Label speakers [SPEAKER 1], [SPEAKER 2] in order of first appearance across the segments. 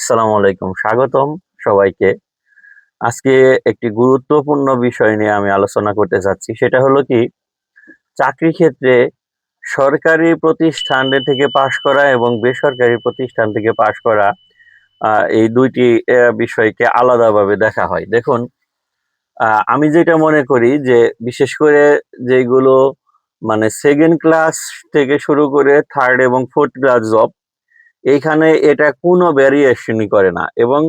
[SPEAKER 1] আসসালামু আলাইকুম, স্বাগতম সবাইকে। আজকে একটি গুরুত্বপূর্ণ বিষয় নিয়ে আমি আলোচনা করতে যাচ্ছি। সেটা হলো কি, চাকরি ক্ষেত্রে সরকারি প্রতিষ্ঠান থেকে পাশ করা এবং বেসরকারি প্রতিষ্ঠান থেকে পাশ করা এই দুইটি বিষয়কে আলাদাভাবে দেখা হয়। দেখুন আমি যেটা মনে করি যে, বিশেষ করে যেগুলো মানে সেকেন্ড ক্লাস থেকে শুরু করে থার্ড এবং ফোর্থ ক্লাস জব এইখানে এটা কোনো ভ্যারিয়েশনই করে না এবং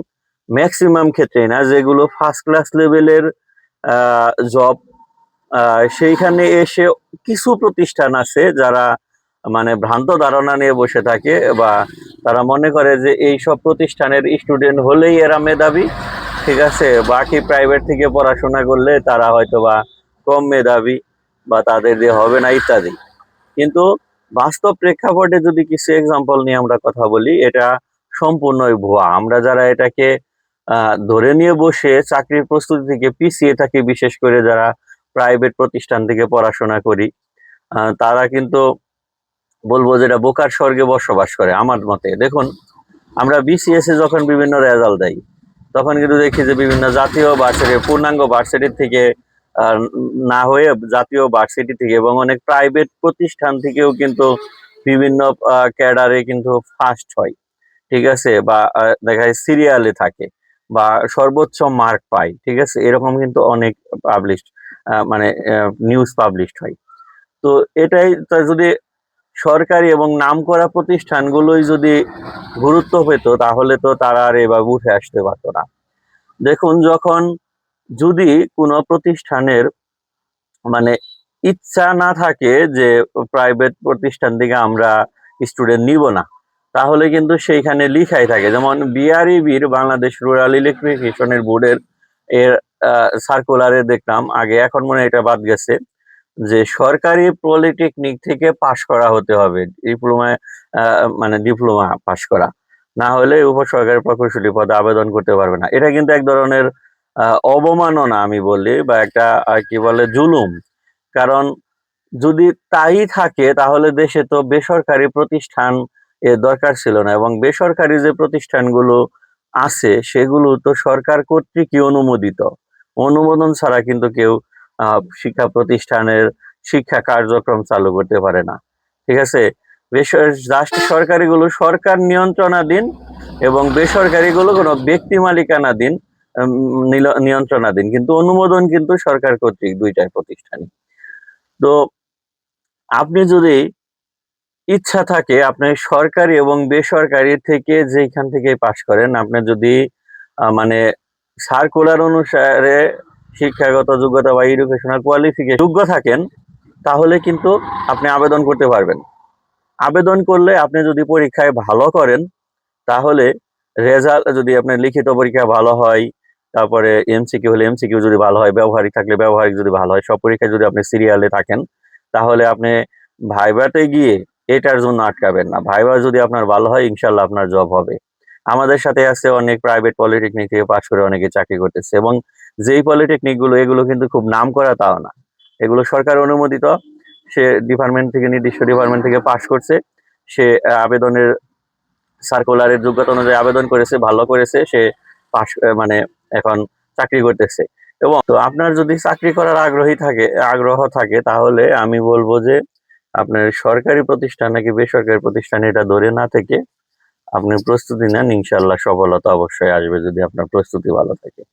[SPEAKER 1] ম্যাক্সিমাম ক্ষেত্রে না, যেগুলো ফার্স্ট ক্লাস লেভেলের জব সেইখানে এসে কিছু প্রতিষ্ঠান আছে যারা মানে ভ্রান্ত ধারণা নিয়ে বসে থাকে বা তারা মনে করে যে এই সব প্রতিষ্ঠানের স্টুডেন্ট হলেই এরা মেধাবী, ঠিক আছে? বাকি প্রাইভেট থেকে পড়াশোনা করলে তারা হয়তো বা কম মেধাবী বা তাদের দিয়ে হবে না ইত্যাদি। কিন্তু বাস্তব প্রেক্ষাপটে যদি কিছু এক্সাম্পল নিয়ে আমরা কথা বলি, এটা সম্পূর্ণই ভুয়া। আমরা যারা এটাকে ধরে নিয়ে বসে চাকরির প্রস্তুতি থেকে পিছিয়ে থাকি, বিশেষ করে যারা প্রাইভেট প্রতিষ্ঠান থেকে পড়াশোনা করি তারা কিন্তু বলব যেটা বোকার স্বর্গে বসবাস করে, আমার মতে। দেখুন, আমরা বিসিএস এ যখন বিভিন্ন রেজাল্ট দেই, তখন কিন্তু দেখি যে বিভিন্ন জাতীয় ভার্সিটি পূর্ণাঙ্গ ভার্সিটি থেকে না হয়ে জাতীয় ভার্সিটি থেকে এবং অনেক প্রাইভেট প্রতিষ্ঠান থেকেও কিন্তু বিভিন্ন ক্যাডারে কিন্তু ফার্স্ট হয়, ঠিক আছে? বা দেখা যায় সিরিয়ালে থাকে বা সর্বোচ্চ মার্ক পায়, ঠিক আছে? এরকম কিন্তু অনেক পাবলিশড মানে নিউজ পাবলিশড হয়। তো এটাই যদি সরকারি এবং নামকরা প্রতিষ্ঠানগুলোই যদি গুরুত্ব পেত, তাহলে তো তারা আর এভাবে উঠে আসতে পারতো না। দেখুন, যখন যদি কোনো প্রতিষ্ঠানের মানে ইচ্ছা না থাকে যে প্রাইভেট প্রতিষ্ঠান থেকে আমরা স্টুডেন্ট নিব না, তাহলে কিন্তু সেইখানে লিখাই থাকে। যেমন বিআরইবির বাংলাদেশ রুরাল ইলেকট্রিফিকেশনের বোর্ডের এর সার্কুলারে দেখলাম, আগে এখন মনে এটা বাদ গেছে, যে সরকারি পলিটেকনিক থেকে পাশ করা হতে হবে ডিপ্লোমায় মানে ডিপ্লোমা পাশ করা। না হলে উপসরকারি প্রকৌশলী পদে আবেদন করতে পারবে না। এটা কিন্তু এক ধরনের অবমাননা আমি বলি বা একটা কি বলে, জুলুম। কারণ যদি তাই থাকে, তাহলে দেশে তো বেসরকারি প্রতিষ্ঠান এর দরকার ছিল না এবং বেসরকারি যে প্রতিষ্ঠানগুলো আছে, সেগুলো তো সরকার কর্তৃকই অনুমোদিত। অনুমোদন ছাড়া কিন্তু কেউ শিক্ষা প্রতিষ্ঠানের শিক্ষা কার্যক্রম চালু করতে পারে না। ঠিক আছে? জাস্ট সরকারিগুলো সরকার নিয়ন্ত্রণাধীন এবং বেসরকারিগুলো কোনো ব্যক্তি মালিকানাধীন নিয়ন্ত্রণাধীন। কিন্তু অনুমোদন কিন্তু সরকার কর্তৃক দুইটাই প্রতিষ্ঠানই। তো আপনি যদি ইচ্ছা থাকে, আপনি সরকারি এবং বেসরকারি থেকে যেখান থেকে পাশ করেন, আপনি যদি মানে সার্কুলার অনুসারে শিক্ষাগত যোগ্যতা বা এডুকেশনাল কোয়ালিফিকেশন যোগ্য থাকেন, তাহলে কিন্তু আপনি আবেদন করতে পারবেন। আবেদন করলে আপনি যদি পরীক্ষায় ভালো করেন, তাহলে রেজাল্ট, যদি আপনার লিখিত পরীক্ষা ভালো হয় তারপরে এমসিকিউ হলে এমসিকিউ যদি ভালো হয়, ব্যবহারিক থাকলে ব্যবহারিক যদি ভালো হয়, সব পরীক্ষায় যদি আপনি সিরিয়ালে থাকেন, তাহলে আপনি ভাইবাতে গিয়ে এটার জন্য আটকাবেন না। ভাইবা যদি আপনার ভালো হয় ইনশাল্লাহ আপনার জব হবে। আমাদের সাথে আছে অনেক প্রাইভেট পলিটেকনিক থেকে পাশ করে অনেকে চাকরি করতেছে এবং যেই পলিটেকনিকগুলো, এগুলো কিন্তু খুব নাম করা তাও না। এগুলো সরকার অনুমোদিত। সে ডিপার্টমেন্ট থেকে, নির্দিষ্ট ডিপার্টমেন্ট থেকে পাশ করছে। সে আবেদনের সার্কুলারের যোগ্যতা অনুযায়ী আবেদন করেছে, ভালো করেছে। সে পাশ মানে এখন চাকরি করতেছে। এবং তো আপনার যদি চাকরি করার আগ্রহী থাকে, আগ্রহ থাকে, তাহলে আমি বলব যে আপনার সরকারি প্রতিষ্ঠান নাকি বেসরকারি প্রতিষ্ঠান এটা ধরে না থেকে আপনি প্রস্তুতি নেন ইনশাল্লাহ সফলতা অবশ্যই আসবে যদি আপনার প্রস্তুতি ভালো থাকে।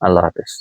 [SPEAKER 1] আল্লাহ হাফেজ।